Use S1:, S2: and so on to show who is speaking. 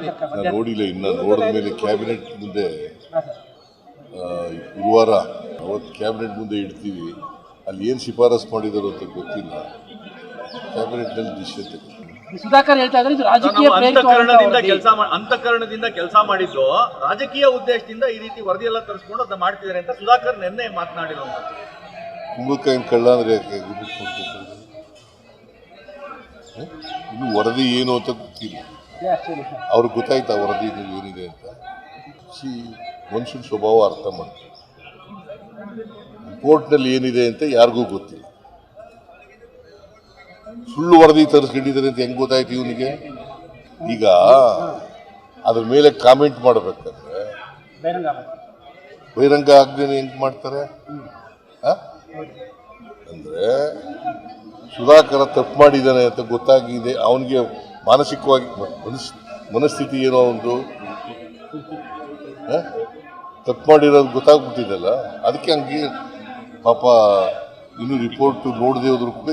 S1: ನಾನು ನೋಡಿಲ್ಲ ಇನ್ನು ನೋಡಿದ ಮೇಲೆ ಕ್ಯಾಬಿನೆಟ್ ಮುಂದೆ ಆ, ಗುರುವಾರ ಅವತ್ತು ಕ್ಯಾಬಿನೆಟ್ ಮುಂದೆ ಇಡ್ತೀವಿ. ಅಲ್ಲಿ ಏನು ಶಿಫಾರಸ್ ಮಾಡಿದರು ಅಂತ ಗೊತ್ತಿಲ್ಲ. ಕ್ಯಾಬಿನೆಟ್ನಲ್ಲಿ ಡಿಸಿಷನ್
S2: ಸುಧಾಕರ್ ಹೇಳ್ತಾ ಇದ್ದಾರೆ ಇದು ರಾಜಕೀಯ
S3: ಅಂತಃಕರಣದಿಂದ
S2: ವರದಿ.
S3: ಕೆಲಸ ಅಂತಃಕರಣದಿಂದ ಕೆಲಸ ಮಾಡಿದ್ದು ರಾಜಕೀಯ ಉದ್ದೇಶದಿಂದ ಈ ರೀತಿ ವರದಿ ಎಲ್ಲ ತರಿಸ್ಕೊಂಡು ಅದನ್ನ ಮಾಡ್ತಿದ್ದಾರೆ ಅಂತ ಸುಧಾಕರ್ ನಿನ್ನೆ ಮಾತನಾಡಿರುವಂತದ್ದು
S1: ಕುಂಬಳಕಾಯಿನ ಕಳ್ಳ ಅಂದರೆ ಇನ್ನು ವರದಿ ಏನು ಅಂತ ಗೊತ್ತಿಲ್ಲ. ಅವ್ರಿಗೆ ಗೊತ್ತಾಯ್ತಾ ವರದಿ ಏನಿದೆ ಅಂತ? ಸಿ, ಮನುಷ್ಯನ ಸ್ವಭಾವ ಅರ್ಥ ಮಾಡ್ತಾರೆ. ಕೋರ್ಟ್ನಲ್ಲಿ ಏನಿದೆ ಅಂತ ಯಾರಿಗೂ ಗೊತ್ತಿಲ್ಲ. ಸುಳ್ಳು ವರದಿ ತರಿಸ್ಕೊಂಡಿದ್ದಾರೆ ಅಂತ ಹೆಂಗೆ ಗೊತ್ತಾಯ್ತು ಇವನಿಗೆ? ಈಗ ಅದ್ರ ಮೇಲೆ ಕಾಮೆಂಟ್ ಮಾಡಬೇಕಂದ್ರೆ
S2: ಬಹಿರಂಗ ಆಗೋದು.
S1: ಬಹಿರಂಗ ಆಗ್ದೇನೆ ಹೆಂಗ್ ಮಾಡ್ತಾರೆ? ಅಂದ್ರೆ ಸುಧಾಕರ ತಪ್ಪು ಮಾಡಿದ್ದಾನೆ ಅಂತ ಗೊತ್ತಾಗಿದೆ, ಅವನಿಗೆ ಮಾನಸಿಕವಾಗಿ ಮನಸ್, ಮನಸ್ಥಿತಿ ಏನೋ ಒಂದು? ತಪ್ಪು ಮಾಡಿರೋದು ಗೊತ್ತಾಗ್ಬಿಟ್ಟಿದೆಲ್ಲ ಅದಕ್ಕೆ ಹಂಗೆ ಪಾಪ ಇನ್ನು ರಿಪೋರ್ಟ್ ನೋಡದೇ ಹೋದ್ರು ಕೂಡ